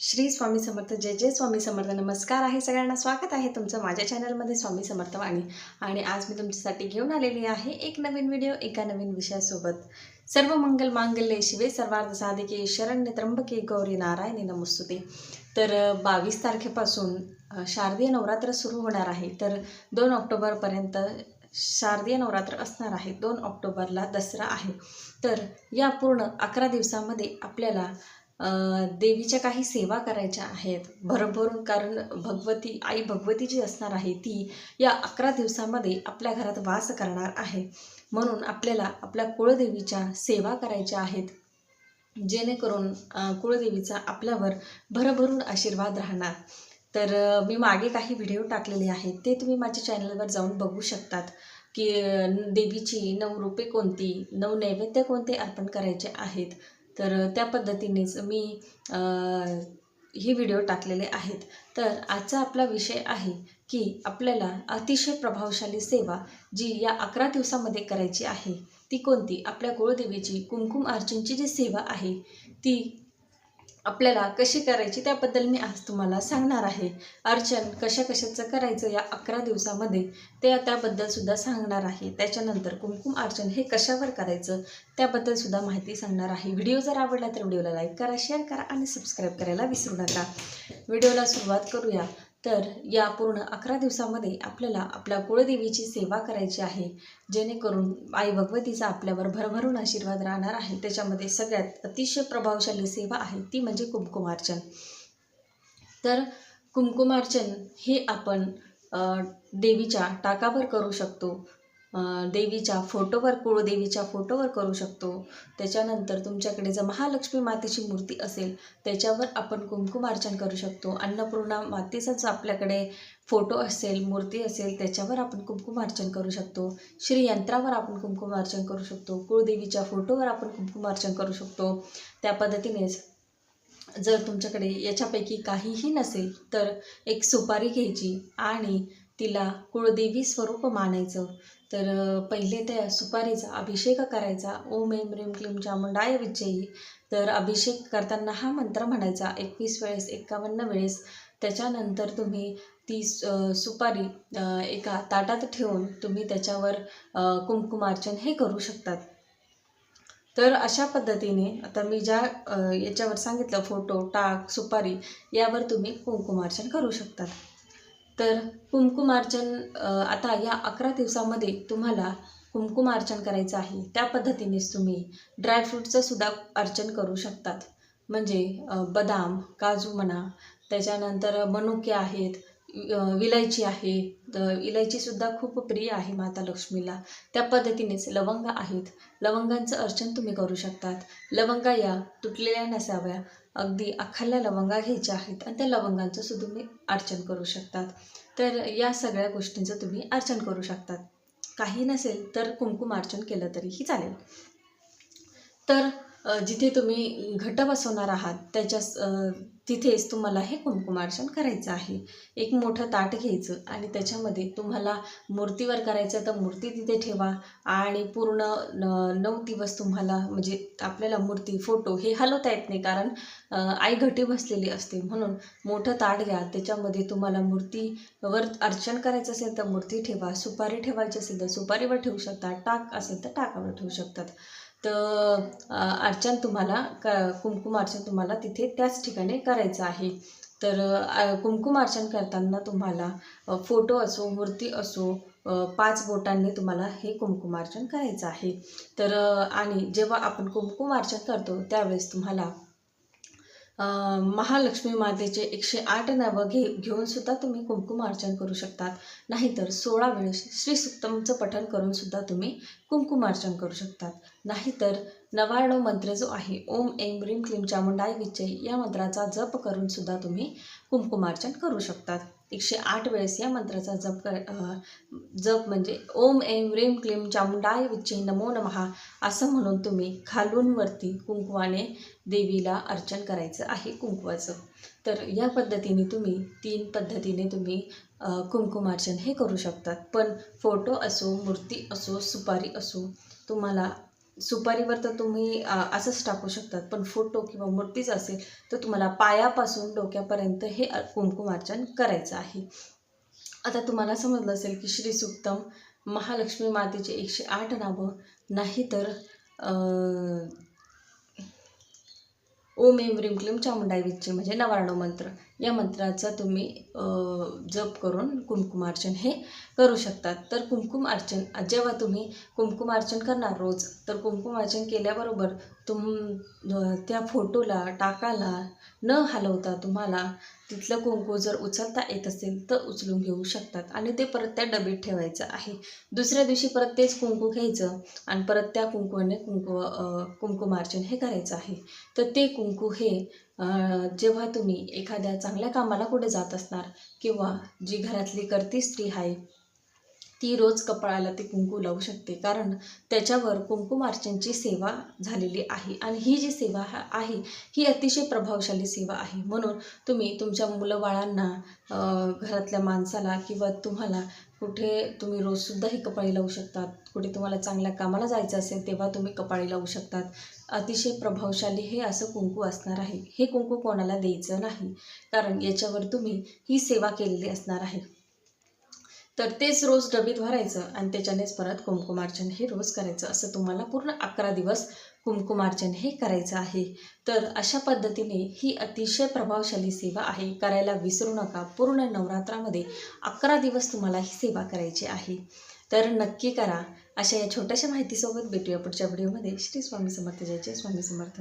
श्री स्वामी समर्थ जय जय स्वामी समर्थ. नमस्कार आहे सगळ्यांना. स्वागत आहे तुमचं माझ्या चॅनलमध्ये स्वामी समर्थ वाणी. आणि आज मी तुमच्यासाठी घेऊन आलेली आहे एक नवीन व्हिडिओ एका नवीन विषयासोबत. सर्व मंगल मांगल्ये शिवे सर्वार्थ साधिके शरण्य त्र्यंबके गौरी नारायणी नमस्तुते. तर बावीस तारखेपासून शारदीय नवरात्र सुरू होणार आहे. तर दोन ऑक्टोबरपर्यंत शारदीय नवरात्र असणार आहे. दोन ऑक्टोबरला दसरा आहे. तर या पूर्ण अकरा दिवसामध्ये आपल्याला देवीच्या काही सेवा करायच्या आहेत. भरभरून कारण भगवती आई भगवती जी असणार आहे ती या अकरा दिवसामध्ये आपल्या घरात वास करणार आहे. म्हणून आपल्याला आपल्या कुळदेवीच्या सेवा करायच्या आहेत. जेणेकरून कुळदेवीचा आपल्यावर भरभरून आशीर्वाद राहणार. तर मी मागे काही व्हिडिओ टाकलेले आहेत. ते तुम्ही माझ्या चॅनलवर जाऊन बघू शकतात. की देवीची नऊ रूपे कोणती नऊ नैवेद्य कोणते अर्पण करायचे आहेत. तर त्या पद्धतीनेच मी हे व्हिडिओ टाकलेले आहेत. तर आजचा आपला विषय आहे की आपल्याला अतिशय प्रभावशाली सेवा जी या अकरा दिवसामध्ये करायची आहे ती कोणती? आपल्या कुळदेवीची कुमकुम अर्चनची जी सेवा आहे ती आपल्याला कशी करायची त्याबद्दल मी आज तुम्हाला सांगणार आहे. अर्चन कशा कशाचं करायचं या अकरा दिवसामध्ये ते त्याबद्दल सुद्धा सांगणार आहे. त्याच्यानंतर कुमकुम अर्चन हे कशावर करायचं त्याबद्दल सुद्धा माहिती सांगणार आहे. व्हिडिओ जर आवडला तर व्हिडिओला लाईक करा शेअर करा आणि सबस्क्राईब करायला विसरू नका. व्हिडिओला सुरुवात करूया. तर या पूर्ण अकरा दिवसामध्ये आपल्याला आपल्या कुळदेवीची सेवा करायची आहे. जेणेकरून आई भगवतीचा आपल्यावर भरभरून आशीर्वाद राहणार आहे. त्याच्यामध्ये सगळ्यात अतिशय प्रभावशाली सेवा आहे ती म्हणजे कुमकुमार्चन तर कुमकुमार्चन हे आपण देवीच्या टाकावर करू शकतो. देवीच्या फोटोवर कुळदेवीच्या फोटोवर करू शकतो. त्याच्यानंतर तुमच्याकडे जर महालक्ष्मी मातेची मूर्ती असेल त्याच्यावर आपण कुंकुमार्चन करू शकतो. अन्नपूर्णा मातेचाच आपल्याकडे फोटो असेल मूर्ती असेल त्याच्यावर आपण कुंकुमार्चन करू शकतो. श्री यंत्रावर आपण कुंकुमार्चन करू शकतो. कुळदेवीच्या फोटोवर आपण कुंकुमार्चन करू शकतो. त्या पद्धतीनेच जर तुमच्याकडे याच्यापैकी काहीही नसेल तर एक सुपारी घ्यायची आणि तिला कुळदेवी स्वरूप मानायचं. तर पहिले त्या सुपारीचा अभिषेक करायचा. ओम ऐं रेम क्लीम चामुंडाय विजयी तर अभिषेक करताना हा मंत्र म्हणायचा एकवीस वेळेस एकावन्न वेळेस. त्याच्यानंतर तुम्ही ती सुपारी एका ताटात ठेवून तुम्ही त्याच्यावर कुंकुमार्चन कुमकुमार्चन हे करू शकतात. तर अशा पद्धतीने आता मी ज्या याच्यावर सांगितलं फोटो टाक सुपारी यावर तुम्ही कुंकुमार्चन करू शकतात. तर कुंकुमार्चन आता या अकरा दिवसामध्ये तुम्हाला कुंकुमार्चन करायचं आहे. त्या पद्धतीनेच तुम्ही ड्रायफ्रूटचं सुद्धा अर्चन करू शकतात. म्हणजे बदाम काजू म्हणा त्याच्यानंतर मनुके आहेत विलायची आहे. तर इलायचीसुद्धा खूप प्रिय आहे माता लक्ष्मीला. त्या पद्धतीनेच लवंग आहेत. लवंगांचं अर्चन तुम्ही करू शकतात. लवंगा या तुटलेल्या नसाव्या अगदी अख्खाल्या लवंगा घ्यायच्या आहेत आणि त्या लवंगांचं सुद्धा तुम्ही अर्चन करू शकतात. तर या सगळ्या गोष्टींचं तुम्ही अर्चन करू शकतात. काही नसेल तर कुंकुम अर्चन केलं तरीही चालेल. तर जिथे तुम्ही घट बसवणार आहात त्याच्या तिथेच तुम्हाला हे कुंकुमार्चन करायचं आहे. एक मोठं ताट घ्यायचं आणि त्याच्यामध्ये तुम्हाला मूर्तीवर करायचं तर मूर्ती तिथे ठेवा आणि पूर्ण न नऊ दिवस तुम्हाला म्हणजे आपल्याला मूर्ती फोटो हे हलवता येत नाही कारण आई घटी बसलेली असते. म्हणून मोठं ताट घ्या. त्याच्यामध्ये तुम्हाला मूर्तीवर अर्चन करायचं असेल तर मूर्ती ठेवा. सुपारी ठेवायची असेल तर सुपारीवर ठेवू शकता. टाक असेल तर टाकावर ठेवू शकतात. तर अर्चन तुम्हाला क कुंकुम अर्चन तुम्हाला तिथे त्याच ठिकाणी करायचं आहे. तर कुमकुम अर्चन करताना तुम्हाला फोटो असो मूर्ती असो पाच बोटांनी तुम्हाला हे कुंकुमार्चन करायचं आहे. तर आणि जेव्हा आपण कुंकुमार्चन करतो त्यावेळेस तुम्हाला महालक्ष्मी मातेचे एकशे आठ नावं घे घेऊन सुद्धा तुम्ही कुंकुमार्चन करू शकतात. नाहीतर सोळा वेळेस श्री सुक्तमचं पठण करून सुद्धा तुम्ही कुंकुमार्चन करू शकतात. नाहीतर नवार्णव मंत्र जो आहे ओम ऐं ह्रीं क्लीम चामुंडाय विजय या मंत्राचा जप करून सुद्धा तुम्ही कुंकुमार्चन करू शकतात. एकशे आठ वेळेस या मंत्राचा जप कर जप म्हणजे ओम ऐम रेम क्लीं चामुंडाय विजय नमो नमः असं म्हणून तुम्ही खालून वरती कुंकवाने देवीला अर्चन करायचं आहे कुंकवाचं. तर या पद्धतीने तुम्ही तीन पद्धतीने तुम्ही कुंकुमार्चन हे करू शकतात. पण फोटो असो मूर्ती असो सुपारी असो तुम्हाला सुपारीवर तर तुम्ही असंच टाकू शकतात. पण फोटो किंवा मूर्तीच असेल तर तुम्हाला पायापासून डोक्यापर्यंत हे अ- कुंकुमार्चन करायचं आहे. आता तुम्हाला समजलं असेल की श्री सुक्तम महालक्ष्मी मातेचे एकशे आठ नावं नाही तर ओम एम ह्रीम क्लीम चामुंडाई विच्चे म्हणजे नवारणव मंत्र. या मंत्राचा तुम्ही जप करून कुमकुमार्चन हे करू शकतात. तर कुमकुम अर्चन जेव्हा तुम्ही कुमकुम अर्चन करणार रोज तर कुमकुम अर्चन केल्याबरोबर तुम त्या फोटोला टाकाला न हलवता तुम्हाला तिथलं कुंकू जर उचलता येत असेल तर उचलून घेऊ शकतात आणि ते परत त्या डबीत ठेवायचं आहे. दुसऱ्या दिवशी परत तेच कुंकू घ्यायचं आणि परत त्या कुंकूने कुंकू अं, कुंकुमार्चन हे करायचं आहे. तर ते कुंकू हे जेव्हा तुम्ही एखाद्या चांगल्या कामाला कुठे जात असणार किंवा जी घरातली करती स्त्री आहे ती रोज कपाळाला ते कुंकू लावू शकते. कारण त्याच्यावर कुंकुमार्चनची सेवा झालेली आहे. आणि ही जी सेवा आहे ही अतिशय प्रभावशाली सेवा आहे. म्हणून तुम्ही तुमच्या मुलं बाळांना घरातल्या माणसाला किंवा तुम्हाला कुठे तुम्ही रोजसुद्धा ही कपाळी लावू शकतात कुठे तुम्हाला चांगल्या कामाला जायचं असेल तेव्हा तुम्ही कपाळी लावू शकतात. अतिशय प्रभावशाली हे असं कुंकू असणार आहे. हे कुंकू कोणाला द्यायचं नाही. कारण याच्यावर तुम्ही ही सेवा केलेली असणार आहे. तर तेच रोज डबीत भरायचं आणि त्याच्यानेच परत कुमकुमार्चन हे रोज करायचं असं तुम्हाला पूर्ण अकरा दिवस कुमकुमार्चन हे करायचं आहे. तर अशा पद्धतीने ही अतिशय प्रभावशाली सेवा आहे. करायला विसरू नका. पूर्ण नवरात्रामध्ये अकरा दिवस तुम्हाला ही सेवा करायची आहे. तर नक्की करा. अशा या छोट्याशा माहितीसोबत भेटूया पुढच्या व्हिडिओमध्ये. श्री स्वामी समर्थ. जयचे स्वामी समर्थ.